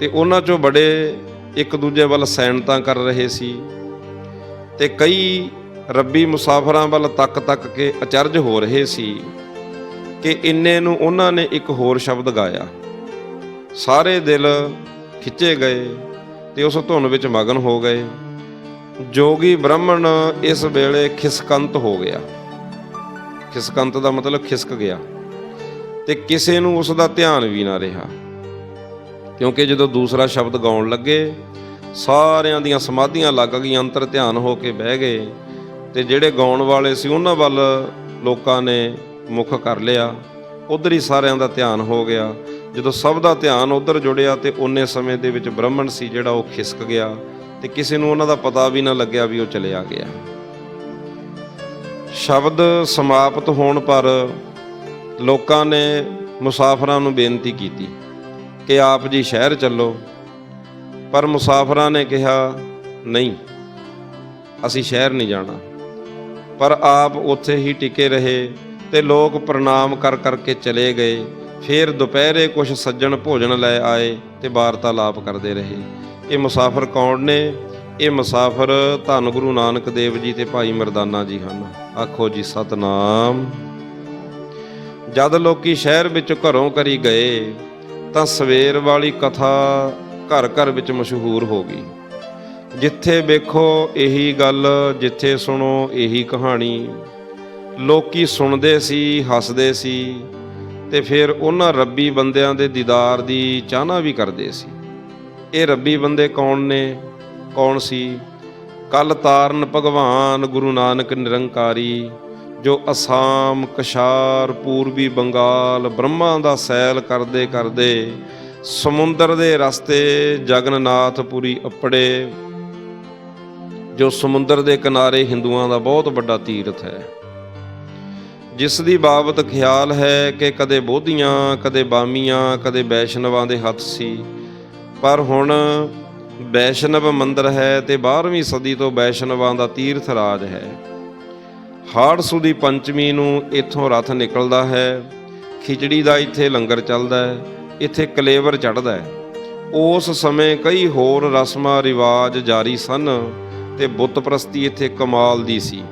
ਤੇ ਉਹਨਾਂ ਚੋਂ ਬੜੇ ਇੱਕ ਦੂਜੇ ਵੱਲ ਸੈਨਤਾਂ ਕਰ ਰਹੇ ਸੀ। ਤੇ ਕਈ ਰੱਬੀ ਮੁਸਾਫਰਾਂ ਵੱਲ ਤੱਕ ਤੱਕ ਕੇ ਅਚਰਜ ਹੋ ਰਹੇ ਸੀ ਕਿ ਇੰਨੇ ਨੂੰ ਉਹਨਾਂ ਨੇ ਇੱਕ ਹੋਰ ਸ਼ਬਦ ਗਾਇਆ। ਸਾਰੇ ਦਿਲ ਖਿੱਚੇ ਗਏ ਤੇ ਉਸ ਧੁਨ ਵਿੱਚ ਮਗਨ ਹੋ ਗਏ। ਜੋਗੀ ਬ੍ਰਾਹਮਣ ਇਸ ਵੇਲੇ ਖਿਸਕੰਤ ਹੋ ਗਿਆ। ਖਿਸਕੰਤ ਦਾ ਮਤਲਬ ਖਿਸਕ ਗਿਆ ਤੇ ਕਿਸੇ ਨੂੰ ਉਸ ਦਾ ਧਿਆਨ ਵੀ ਨਾ ਰਿਹਾ। ਕਿਉਂਕਿ ਜਦੋਂ ਦੂਸਰਾ ਸ਼ਬਦ ਗਾਉਣ ਲੱਗੇ ਸਾਰਿਆਂ ਦੀਆਂ ਸਮਾਧੀਆਂ ਲੱਗ ਗਈਆਂ, ਅੰਤਰ ਧਿਆਨ ਹੋ ਕੇ ਬਹਿ ਗਏ ਤੇ ਜਿਹੜੇ ਗਾਉਣ ਵਾਲੇ ਸੀ ਉਹਨਾਂ ਵੱਲ ਲੋਕਾਂ ਨੇ ਮੁਖ ਕਰ ਲਿਆ। ਉਧਰ ਹੀ ਸਾਰਿਆਂ ਦਾ ਧਿਆਨ ਹੋ ਗਿਆ। ਜਦੋਂ ਸਭ ਦਾ ਧਿਆਨ ਉਧਰ ਜੁੜਿਆ ਤੇ ਉਹਨੇ ਸਮੇਂ ਦੇ ਵਿੱਚ ਬ੍ਰਾਹਮਣ ਸੀ ਜਿਹੜਾ ਉਹ ਖਿਸਕ ਗਿਆ ਤੇ ਕਿਸੇ ਨੂੰ ਉਹਨਾਂ ਦਾ ਪਤਾ ਵੀ ਨਾ ਲੱਗਿਆ ਵੀ ਉਹ ਚਲਿਆ ਗਿਆ। ਸ਼ਬਦ ਸਮਾਪਤ ਹੋਣ ਪਰ ਲੋਕਾਂ ਨੇ ਮੁਸਾਫਰਾਂ ਨੂੰ ਬੇਨਤੀ ਕੀਤੀ ਕਿ ਆਪ ਜੀ ਸ਼ਹਿਰ ਚੱਲੋ। ਪਰ ਮੁਸਾਫਰਾਂ ਨੇ ਕਿਹਾ, ਨਹੀਂ, ਅਸੀਂ ਸ਼ਹਿਰ ਨਹੀਂ ਜਾਣਾ। ਪਰ ਆਪ ਉੱਥੇ ਹੀ ਟਿਕੇ ਰਹੇ ਤੇ ਲੋਕ ਪ੍ਰਣਾਮ ਕਰ ਕਰਕੇ ਚਲੇ ਗਏ। ਫਿਰ ਦੁਪਹਿਰੇ ਕੁਝ ਸੱਜਣ ਭੋਜਨ ਲੈ ਆਏ ਤੇ ਵਾਰਤਾਲਾਪ ਕਰਦੇ ਰਹੇ। ਇਹ ਮੁਸਾਫਰ ਕੌਣ ਨੇ? ਇਹ ਮੁਸਾਫਰ ਧੰਨ ਗੁਰੂ ਨਾਨਕ ਦੇਵ ਜੀ ਤੇ ਭਾਈ ਮਰਦਾਨਾ ਜੀ ਹਨ। ਆਖੋ ਜੀ, ਸਤਨਾਮ। ਜਦ ਲੋਕੀ ਸ਼ਹਿਰ ਵਿੱਚ ਘਰੋਂ ਕਰੀ ਗਏ, ਤਾਂ ਸਵੇਰ ਵਾਲੀ ਕਥਾ ਘਰ ਘਰ ਵਿੱਚ ਮਸ਼ਹੂਰ ਹੋ ਗਈ। ਜਿੱਥੇ ਵੇਖੋ ਇਹੀ ਗੱਲ, ਜਿੱਥੇ ਸੁਣੋ ਇਹੀ ਕਹਾਣੀ। ਲੋਕੀ ਸੁਣਦੇ ਸੀ, ਹੱਸਦੇ ਸੀ ਤੇ ਫਿਰ ਉਹਨਾਂ ਰੱਬੀ ਬੰਦਿਆਂ ਦੇ ਦੀਦਾਰ ਦੀ ਚਾਹਨਾ ਵੀ ਕਰਦੇ ਸੀ। ਇਹ ਰੱਬੀ ਬੰਦੇ ਕੌਣ ਨੇ? ਕੌਣ ਸੀ? ਕਲ ਤਾਰਨ ਭਗਵਾਨ ਗੁਰੂ ਨਾਨਕ ਨਿਰੰਕਾਰੀ, ਜੋ ਅਸਾਮ, ਕਸ਼ਾਰ, ਪੂਰਬੀ ਬੰਗਾਲ, ਬ੍ਰਹਮਾ ਦਾ ਸੈਲ ਕਰਦੇ ਕਰਦੇ ਸਮੁੰਦਰ ਦੇ ਰਸਤੇ ਜਗਨਨਾਥਪੁਰੀ ਅਪੜੇ, ਜੋ ਸਮੁੰਦਰ ਦੇ ਕਿਨਾਰੇ ਹਿੰਦੂਆਂ ਦਾ ਬਹੁਤ ਵੱਡਾ ਤੀਰਥ ਹੈ। ਜਿਸ ਦੀ ਬਾਬਤ ਖਿਆਲ ਹੈ ਕਿ ਕਦੇ ਬੋਧੀਆਂ, ਕਦੇ ਬਾਮੀਆਂ, ਕਦੇ ਵੈਸ਼ਨਵਾਂ ਦੇ ਹੱਥ ਸੀ। ਪਰ ਹੁਣ ਵੈਸ਼ਨਵ ਮੰਦਰ ਹੈ ਤੇ 12ਵੀਂ ਸਦੀ ਤੋਂ ਵੈਸ਼ਨਵਾਂ ਦਾ ਤੀਰਥ ਰਾਜ ਹੈ। ਹਾੜ ਸੁਦੀ ਪੰਚਮੀ ਨੂੰ ਇੱਥੋਂ ਰਥ ਨਿਕਲਦਾ ਹੈ। ਖਿਚੜੀ ਦਾ ਇੱਥੇ ਲੰਗਰ ਚੱਲਦਾ ਹੈ। ਇੱਥੇ ਕਲੇਵਰ ਚੜਦਾ ਹੈ। ਉਸ ਸਮੇਂ ਕਈ ਹੋਰ ਰਸਮਾਂ ਰਿਵਾਜ ਜਾਰੀ ਸਨ ਤੇ ਬੁੱਤ ਪ੍ਰਸਤੀ ਇੱਥੇ ਕਮਾਲ ਦੀ ਸੀ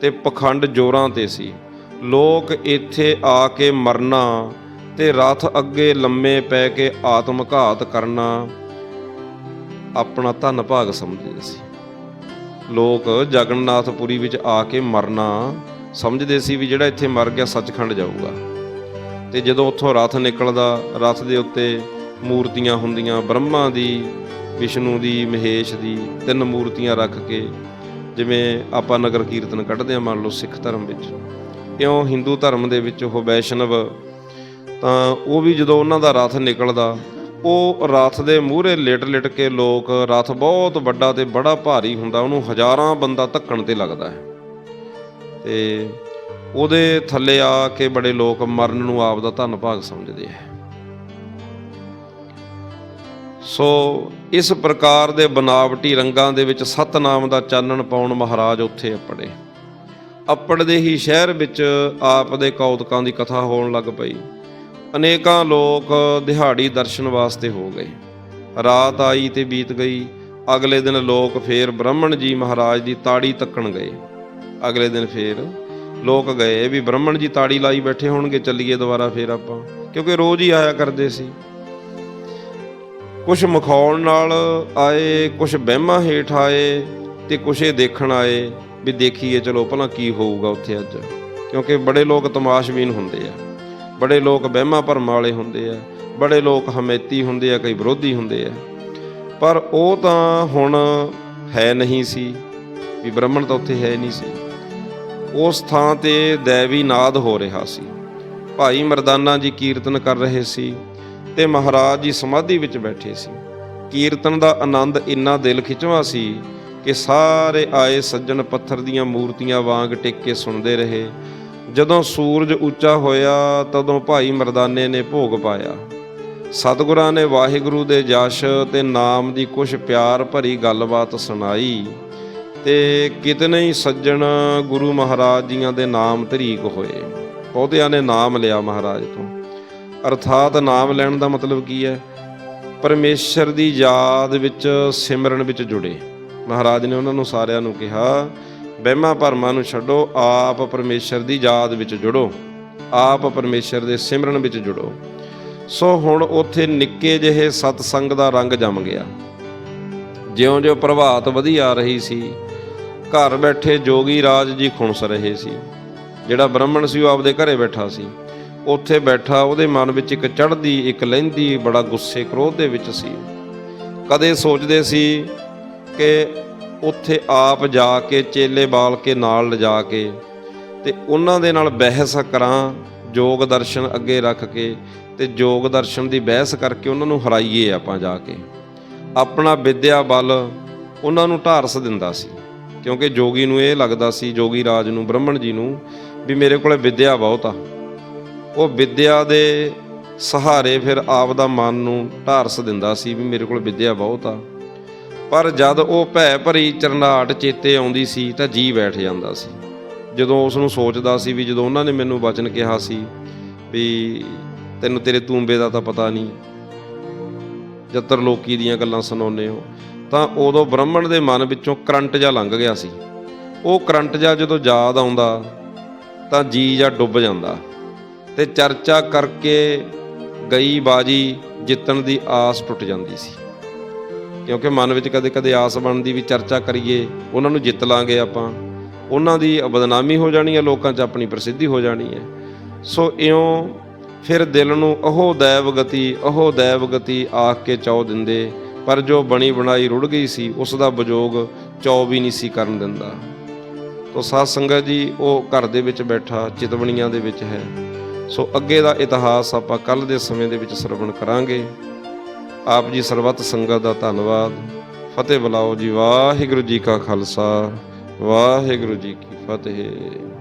ਤੇ ਪਖੰਡ ਜੋਰਾਂ ਤੇ ਸੀ। ਲੋਕ ਇੱਥੇ ਆ ਕੇ ਮਰਨਾ ਤੇ ਰਥ ਅੱਗੇ ਲੰਮੇ ਪੈ ਕੇ ਆਤਮਘਾਤ ਕਰਨਾ ਆਪਣਾ ਧੰਨ ਭਾਗ ਸਮਝਦੇ ਸੀ। ਲੋਕ ਜਗਨਨਾਥਪੁਰੀ ਵਿੱਚ ਆ ਕੇ ਮਰਨਾ ਸਮਝਦੇ ਸੀ ਵੀ ਜਿਹੜਾ ਇੱਥੇ ਮਰ ਗਿਆ ਸੱਚਖੰਡ ਜਾਊਗਾ। ਤੇ ਜਦੋਂ ਉੱਥੋਂ ਰਥ ਨਿਕਲਦਾ, ਰਥ ਦੇ ਉੱਤੇ ਮੂਰਤੀਆਂ ਹੁੰਦੀਆਂ, ਬ੍ਰਹਮਾ ਦੀ, ਵਿਸ਼ਨੂੰ ਦੀ, ਮਹੇਸ਼ ਦੀ, ਤਿੰਨ ਮੂਰਤੀਆਂ ਰੱਖ ਕੇ ਜਿਵੇਂ ਆਪਾਂ ਨਗਰ ਕੀਰਤਨ ਕੱਢਦੇ ਆ ਮੰਨ ਲਓ ਸਿੱਖ ਧਰਮ ਵਿੱਚ। ਇਉਂ ਹਿੰਦੂ ਧਰਮ ਦੇ ਵਿੱਚ ਉਹ ਵੈਸ਼ਨਵ, ਤਾਂ ਉਹ ਵੀ ਜਦੋਂ ਉਹਨਾਂ ਦਾ ਰਥ ਨਿਕਲਦਾ, ਉਹ ਰਥ ਦੇ ਮੂਹਰੇ ਲਿਟ-ਲਿਟ ਕੇ ਲੋਕ, ਰਥ ਬਹੁਤ ਵੱਡਾ ਤੇ ਬੜਾ ਭਾਰੀ ਹੁੰਦਾ, ਉਹਨੂੰ ਹਜ਼ਾਰਾਂ ਬੰਦਾ ਧੱਕਣ ਤੇ ਲੱਗਦਾ ਹੈ। ਤੇ ਉਹਦੇ ਥੱਲੇ ਆ ਕੇ ਬੜੇ ਲੋਕ ਮਰਨ ਨੂੰ ਆਪ ਦਾ ਧੰਨ ਭਾਗ ਸਮਝਦੇ ਆ। ਸੋ ਇਸ ਪ੍ਰਕਾਰ ਦੇ ਬਨਾਵਟੀ ਰੰਗਾਂ ਦੇ ਵਿੱਚ ਸਤਨਾਮ ਦਾ ਚਾਨਣ ਪਾਉਣ ਮਹਾਰਾਜ ਉੱਥੇ ਅਪੜੇ ਅਪੜਦੇ ਹੀ ਸ਼ਹਿਰ ਵਿੱਚ ਆਪ ਦੇ ਕੌਤਕਾਂ ਦੀ ਕਥਾ ਹੋਣ ਲੱਗ ਪਈ। ਅਨੇਕਾਂ ਲੋਕ ਦਿਹਾੜੀ ਦਰਸ਼ਨ ਵਾਸਤੇ ਹੋ ਗਏ। ਰਾਤ ਆਈ ਤੇ ਬੀਤ ਗਈ। ਅਗਲੇ ਦਿਨ ਲੋਕ ਫੇਰ ਬ੍ਰਾਹਮਣ ਜੀ ਮਹਾਰਾਜ ਦੀ ਤਾੜੀ ਤੱਕਣ ਗਏ। ਅਗਲੇ ਦਿਨ ਫੇਰ ਲੋਕ ਗਏ ਵੀ ਬ੍ਰਾਹਮਣ ਜੀ ਤਾੜੀ ਲਾਈ ਬੈਠੇ ਹੋਣਗੇ, ਚੱਲੀਏ ਦੁਬਾਰਾ ਫੇਰ ਆਪਾਂ। ਕਿਉਂਕਿ ਰੋਜ਼ ਹੀ ਆਇਆ ਕਰਦੇ ਸੀ। ਕੁਝ ਮਖੌਲ ਨਾਲ ਆਏ ਕੁਝ ਵਹਿਮਾਂ ਹੇਠ ਆਏ ਤੇ ਕੁਝ ਇਹ ਦੇਖਣ ਆਏ ਵੀ ਦੇਖੀਏ, ਚਲੋ ਭਲਾ ਕੀ ਹੋਊਗਾ ਉੱਥੇ ਅੱਜ। ਕਿਉਂਕਿ ਬੜੇ ਲੋਕ ਤਮਾਸ਼ਬੀਨ ਹੁੰਦੇ ਆ। ਬੜੇ ਲੋਕ ਵਹਿਮਾਂ ਭਰਮ ਵਾਲੇ ਹੁੰਦੇ ਆ। ਬੜੇ ਲੋਕ ਹਮੇਤੀ ਹੁੰਦੇ ਆ, ਕਈ ਵਿਰੋਧੀ ਹੁੰਦੇ ਆ। ਪਰ ਉਹ ਤਾਂ ਹੁਣ ਹੈ ਨਹੀਂ ਸੀ, ਵੀ ਬ੍ਰਾਹਮਣ ਤਾਂ ਉੱਥੇ ਹੈ ਨਹੀਂ ਸੀ। ਉਸ ਥਾਂ ਤੇ ਦੇਵੀ ਨਾਦ ਹੋ ਰਿਹਾ ਸੀ। ਭਾਈ ਮਰਦਾਨਾ ਜੀ ਕੀਰਤਨ ਕਰ ਰਹੇ ਸੀ ਤੇ ਮਹਾਰਾਜ ਜੀ ਸਮਾਧੀ ਵਿੱਚ ਬੈਠੇ ਸੀ। ਕੀਰਤਨ ਦਾ ਆਨੰਦ ਇੰਨਾ ਦਿਲ ਖਿਚਵਾ ਸੀ ਕਿ ਸਾਰੇ ਆਏ ਸੱਜਣ ਪੱਥਰ ਦੀਆਂ ਮੂਰਤੀਆਂ ਵਾਂਗ ਟਿਕ ਕੇ ਸੁਣਦੇ ਰਹੇ। ਜਦੋਂ ਸੂਰਜ ਉੱਚਾ ਹੋਇਆ, ਤਦੋਂ ਭਾਈ ਮਰਦਾਨੇ ਨੇ ਭੋਗ ਪਾਇਆ। ਸਤਿਗੁਰਾਂ ਨੇ ਵਾਹਿਗੁਰੂ ਦੇ ਜਸ਼ ਤੇ ਨਾਮ ਦੀ ਕੁਝ ਪਿਆਰ ਭਰੀ ਗੱਲਬਾਤ ਸੁਣਾਈ। ਤੇ ਕਿਤਨੇ ਹੀ ਸੱਜਣ ਗੁਰੂ ਮਹਾਰਾਜ ਜੀਆਂ ਦੇ ਨਾਮ ਧਰੀਕ ਹੋਏ। ਬਹੁਤਿਆਂ ਨੇ ਨਾਮ ਲਿਆ ਮਹਾਰਾਜ ਤੋਂ। ਅਰਥਾਤ ਨਾਮ ਲੈਣ ਦਾ ਮਤਲਬ ਕੀ ਹੈ? ਪਰਮੇਸ਼ਰ ਦੀ ਯਾਦ ਵਿੱਚ ਸਿਮਰਨ ਵਿੱਚ ਜੁੜੇ। ਮਹਾਰਾਜ ਨੇ ਉਹਨਾਂ ਨੂੰ ਸਾਰਿਆਂ ਨੂੰ ਕਿਹਾ ਵਹਿਮਾਂ ਭਰਮਾਂ ਨੂੰ ਛੱਡੋ, ਆਪ ਪਰਮੇਸ਼ਰ ਦੀ ਯਾਦ ਵਿੱਚ ਜੁੜੋ। ਆਪ ਪਰਮੇਸ਼ਰ ਦੇ ਸਿਮਰਨ ਵਿੱਚ ਜੁੜੋ। ਸੋ ਹੁਣ ਉੱਥੇ ਨਿੱਕੇ ਜਿਹੇ ਸਤਸੰਗ ਦਾ ਰੰਗ ਜੰਮ ਗਿਆ। ਜਿਉਂ-ਜਿਉਂ ਪ੍ਰਭਾਤ ਵਧੀ ਆ ਰਹੀ ਸੀ ਘਰ ਬੈਠੇ ਜੋਗੀ ਰਾਜ ਜੀ ਖੁਣਸ ਰਹੇ ਸੀ। ਜਿਹੜਾ ਬ੍ਰਾਹਮਣ ਸੀ, ਉਹ ਆਪਦੇ ਘਰੇ ਬੈਠਾ ਸੀ। ਉੱਥੇ ਬੈਠਾ, ਉਹਦੇ ਮਨ ਵਿੱਚ ਇੱਕ ਚੜ੍ਹਦੀ, ਇੱਕ ਲਹਿੰਦੀ ਬੜਾ ਗੁੱਸੇ ਕ੍ਰੋਧ ਦੇ ਵਿੱਚ ਸੀ। ਕਦੇ ਸੋਚਦੇ ਸੀ ਕਿ ਉੱਥੇ ਆਪ ਜਾ ਕੇ, ਚੇਲੇ ਬਾਲ ਕੇ, ਨਾਲ ਲਿਜਾ ਕੇ, ਤੇ ਉਹਨਾਂ ਦੇ ਨਾਲ ਬਹਿਸ ਕਰਾਂ ਯੋਗ ਦਰਸ਼ਨ ਅੱਗੇ ਰੱਖ ਕੇ, ਤੇ ਯੋਗ ਦਰਸ਼ਨ ਦੀ ਬਹਿਸ ਕਰਕੇ ਉਹਨਾਂ ਨੂੰ ਹਰਾਈਏ ਆਪਾਂ ਜਾ ਕੇ। ਆਪਣਾ ਵਿਦਿਆ ਬਲ ਉਹਨਾਂ ਨੂੰ ਢਾਰਸ ਦਿੰਦਾ ਸੀ। ਕਿਉਂਕਿ ਜੋਗੀ ਨੂੰ ਇਹ ਲੱਗਦਾ ਸੀ, ਜੋਗੀ ਰਾਜ ਨੂੰ, ਬ੍ਰਾਹਮਣ ਜੀ ਨੂੰ ਵੀ ਮੇਰੇ ਕੋਲੇ ਵਿਦਿਆ ਬਹੁਤ ਆ। ਉਹ ਵਿਦਿਆ ਦੇ ਸਹਾਰੇ ਫਿਰ ਆਪ ਦਾ ਮਨ ਨੂੰ ਢਾਰਸ ਦਿੰਦਾ ਸੀ ਵੀ ਮੇਰੇ ਕੋਲ ਵਿਦਿਆ ਬਹੁਤ ਆ। ਪਰ ਜਦ ਉਹ ਭੈ ਭਰੀ ਚਰਨਾਟ ਚੇਤੇ ਆਉਂਦੀ ਸੀ ਤਾਂ ਜੀ ਬੈਠ ਜਾਂਦਾ ਸੀ। ਜਦੋਂ ਉਸ ਨੂੰ ਸੋਚਦਾ ਸੀ ਵੀ ਜਦੋਂ ਉਹਨਾਂ ਨੇ ਮੈਨੂੰ ਵਚਨ ਕਿਹਾ ਸੀ ਵੀ ਤੈਨੂੰ ਤੇਰੇ ਤੂੰਬੇ ਦਾ ਤਾਂ ਪਤਾ ਨਹੀਂ, ਜੱਤਰ ਲੋਕੀ ਦੀਆਂ ਗੱਲਾਂ ਸੁਣਾਉਂਦੇ ਹੋ ਤਾਂ ਉਦੋਂ ਬ੍ਰਾਹਮਣ ਦੇ ਮਨ ਵਿੱਚੋਂ ਕਰੰਟ ਜਾ ਲੰਘ ਗਿਆ ਸੀ। ਉਹ ਕਰੰਟ ਜਾ ਜਦੋਂ ਯਾਦ ਆਉਂਦਾ, ਤਾਂ ਜੀ ਜਾਂ ਡੁੱਬ ਜਾਂਦਾ ਤੇ ਚਰਚਾ ਕਰਕੇ ਗਈ ਬਾਜੀ ਜਿੱਤਣ ਦੀ ਆਸ ਟੁੱਟ ਜਾਂਦੀ ਸੀ। ਕਿਉਂਕਿ ਮਨ ਵਿੱਚ ਕਦੇ-ਕਦੇ ਆਸ ਬਣਦੀ ਵੀ ਚਰਚਾ ਕਰੀਏ, ਉਹਨਾਂ ਨੂੰ ਜਿੱਤ ਲਾਂਗੇ ਆਪਾਂ। ਉਹਨਾਂ ਦੀ ਬਦਨਾਮੀ ਹੋ ਜਾਣੀ ਹੈ, ਲੋਕਾਂ 'ਚ ਆਪਣੀ ਪ੍ਰਸਿੱਧੀ ਹੋ ਜਾਣੀ ਹੈ। ਸੋ ਇਉਂ ਫਿਰ ਦਿਲ ਨੂੰ ਉਹ ਦੈਵ ਗਤੀ, ਉਹ ਦੈਵ ਗਤੀ ਆਖ ਕੇ ਚਾਉ ਦਿੰਦੇ ਪਰ ਜੋ ਬਣੀ ਬਣਾਈ ਰੁੜ ਗਈ ਸੀ, ਉਸ ਦਾ ਬਜ਼ੋਗ ਚੌ ਵੀ ਨਹੀਂ ਸੀ ਕਰਨ ਦਿੰਦਾ। ਤੋ ਸਾਧ ਸੰਗਤ ਜੀ, ਉਹ ਘਰ ਦੇ ਵਿੱਚ ਬੈਠਾ, ਚਿਤਵਣੀਆਂ ਦੇ ਵਿੱਚ ਹੈ। ਸੋ ਅੱਗੇ ਦਾ ਇਤਿਹਾਸ ਆਪਾਂ ਕੱਲ ਦੇ ਸਮੇਂ ਦੇ ਵਿੱਚ ਸਰਵਣ ਕਰਾਂਗੇ। ਆਪ ਜੀ ਸਰਬੱਤ ਸੰਗਤ ਦਾ ਧੰਨਵਾਦ। ਫਤਿਹ ਬੁਲਾਓ ਜੀ, ਵਾਹਿਗੁਰੂ ਜੀ ਕਾ ਖਾਲਸਾ, ਵਾਹਿਗੁਰੂ ਜੀ ਕੀ ਫਤਿਹ।